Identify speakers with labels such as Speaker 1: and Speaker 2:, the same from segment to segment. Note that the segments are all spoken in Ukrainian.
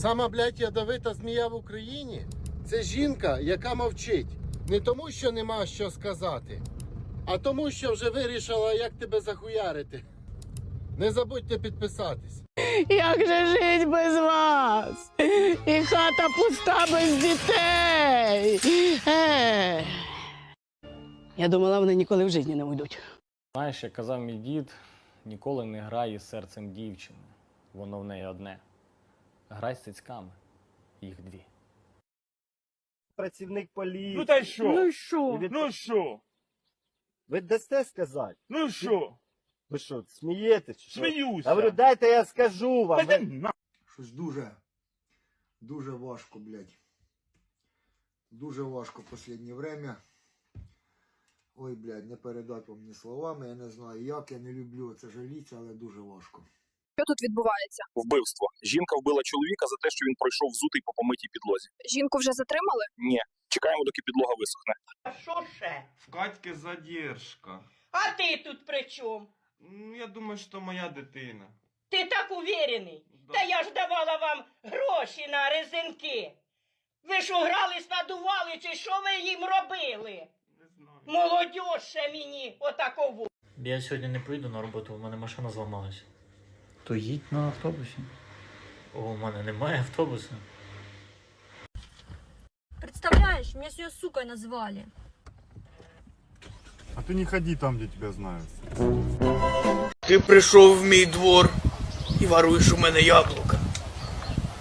Speaker 1: Сама, блядь, ядовита змія в Україні це жінка, яка мовчить. Не тому, що нема що сказати, а тому, що вже вирішила, як тебе захуярити. Не забудьте підписатись.
Speaker 2: Як же жить без вас? І хата пуста без дітей. Ех. Я думала, вони ніколи в житті не уйдуть.
Speaker 3: Знаєш, як казав мій дід, ніколи не грай із серцем дівчини. Воно в неї одне. Грай з цицьками. Їх дві.
Speaker 4: працівник поліції.
Speaker 5: Ну та й що?
Speaker 2: Ну і що?
Speaker 4: Від-
Speaker 5: Ну що?
Speaker 4: Ви дасте сказати?
Speaker 5: Ну що?
Speaker 4: Ви що, смієтесь? чи що?
Speaker 5: Сміюся.
Speaker 4: Я говорю, дайте я скажу вам.
Speaker 5: Та
Speaker 4: Ви-
Speaker 5: на-
Speaker 6: Щось дуже, дуже важко, блядь. Дуже важко в останнє время. Ой, блядь, не передати вам ні словами, я не знаю як, я не люблю це жаліться, але дуже важко.
Speaker 7: Що тут відбувається?
Speaker 8: Вбивство. Жінка вбила чоловіка за те, що він пройшов взутий по помитій підлозі.
Speaker 7: Жінку вже затримали?
Speaker 8: Ні, чекаємо, доки підлога висохне.
Speaker 9: А що ще?
Speaker 5: В Катьки задержка.
Speaker 9: А ти тут при чому?
Speaker 5: Ну, Я думаю, що моя дитина.
Speaker 9: Ти так уверений?
Speaker 5: Да.
Speaker 9: Та я ж давала вам гроші на резинки. Ви ж угрались, надували, чи що ви їм робили?
Speaker 5: Не знаю.
Speaker 9: Молодь ще мені отакову.
Speaker 10: Я сьогодні не поїду на роботу, у мене машина зламалась. То їдь на автобусі. О, у мене немає автобуса.
Speaker 7: Представляешь, меня сегодня сукой назвали.
Speaker 11: А ты не ходи там, где тебя знают.
Speaker 2: Ти прийшов в мій двор і воруєш у мене яблука.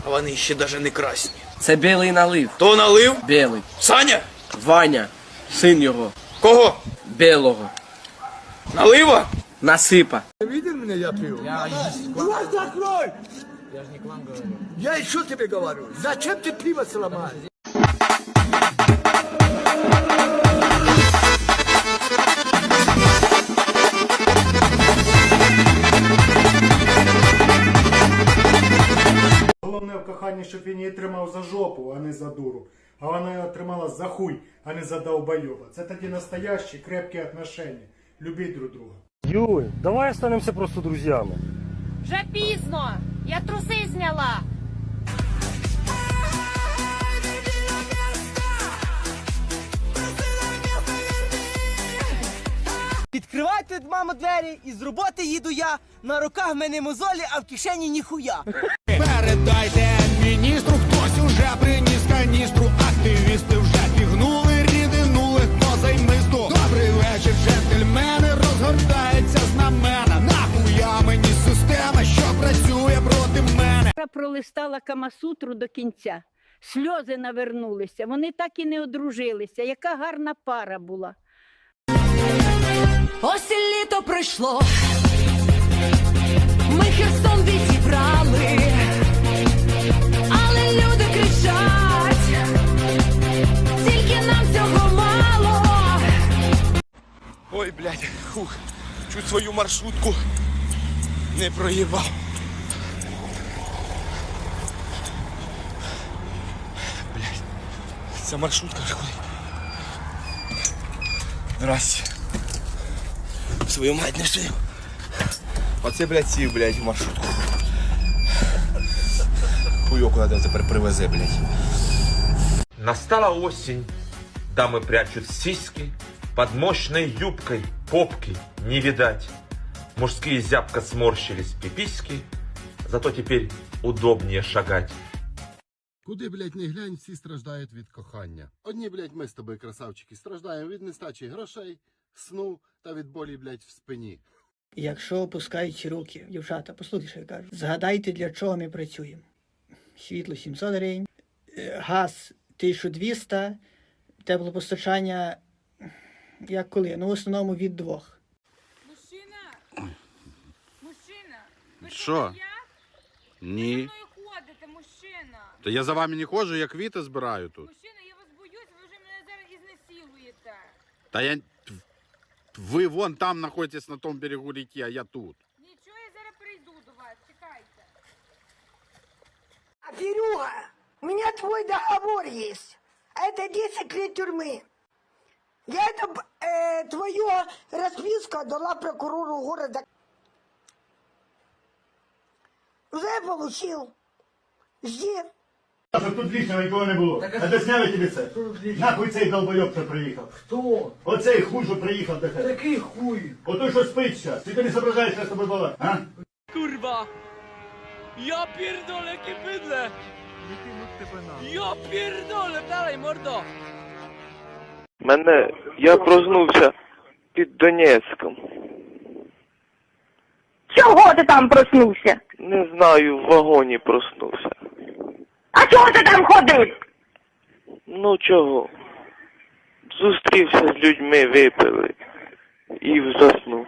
Speaker 2: А вони ще навіть не красні.
Speaker 10: Це білий налив.
Speaker 2: Хто налив?
Speaker 10: Білий.
Speaker 2: Саня?
Speaker 10: Ваня, син його,
Speaker 2: Кого?
Speaker 10: білого.
Speaker 2: Налива?
Speaker 10: Насипа.
Speaker 2: Я еще тебе говорю, зачем ты пиво сломаешь?
Speaker 11: Головне в коханні, щоб він її тримав за жопу, а не за дуру. А вона його тримала за хуй, а не за долбойоба. Це тоді настоящі крепкі отношения. Любіть друг друга.
Speaker 4: Юль, давай останемося просто друзями.
Speaker 7: Вже пізно! Я труси зняла!
Speaker 2: Відкривайте, мамо, двері, і з роботи їду я. На руках в мене мозолі, а в кишені ніхуя.
Speaker 8: Передайте міністру, хтось уже приніс каністру. Активісти вже
Speaker 2: пролистала Камасутру до кінця. Сльози навернулися. Вони так і не одружилися. Яка гарна пара була.
Speaker 7: Ось і літо прийшло. Ми Херсон відібрали. Але люди кричать. Тільки нам цього мало.
Speaker 8: Ой, блядь, хух, чуть свою маршрутку не проїбав. Ця маршрутка. Здрасте. Свою мать не сів. Оце, блядь, сів, блядь, в маршрутку. Хуйок куди тепер привезе, блядь.
Speaker 5: Настала осень. Дамы прячут сиськи. Под мощной юбкой попки не видать. Мужские зябко сморщились пиписьки. Зато теперь удобнее шагать.
Speaker 1: Куди, блядь, не глянь, всі страждають від кохання. Одні, блядь, ми з тобою, красавчики, страждаємо від нестачі грошей, сну та від болі, блядь, в спині.
Speaker 2: Якщо опускають руки, дівчата, послухайте, що я кажу. Згадайте, для чого ми працюємо. Світло 700 гривень, е, газ 1200, теплопостачання, як коли? Ну, в основному від двох.
Speaker 7: Мужчина! Мужчина! Ви
Speaker 11: Що?
Speaker 7: Я?
Speaker 11: Ні.
Speaker 7: мною ходите, мужчина!
Speaker 11: Та я за вами не ходжу, я квіти збираю тут.
Speaker 7: Мужчина, я вас боюсь, ви вже мене зараз ізнасилуєте.
Speaker 11: Та я... Ви вон там знаходитесь на тому берегу реки, а я тут.
Speaker 7: Нічого, я зараз прийду до вас, чекайте.
Speaker 2: Серега, у меня твой договор есть. А это 10 лет тюрьмы. Я это, э, твою расписку отдала прокурору города. Уже получил.
Speaker 12: Є.
Speaker 11: Щоб тут лишнього нікого не було. А де зняли тобі це? Нахуй цей долбойоб, що приїхав. Хто? Оцей хуй, що приїхав до тебе. Який хуй? Отой, що спить зараз. Ти не зображаєш, що з тобою балак, а?
Speaker 13: Kurwa! Ja pierdolę, jakie bydle! Ja pierdolę, dalej, mordo!
Speaker 14: Мене, я проснувся під Донецьком.
Speaker 12: Чого ти там проснувся?
Speaker 14: Не знаю, в вагоні проснувся.
Speaker 12: Чого ти там ходив?
Speaker 14: Ну чого? Зустрівся з людьми, випили і заснув.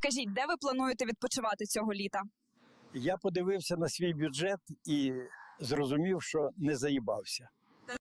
Speaker 7: Скажіть, де ви плануєте відпочивати цього літа?
Speaker 4: Я подивився на свій бюджет і зрозумів, що не заїбався.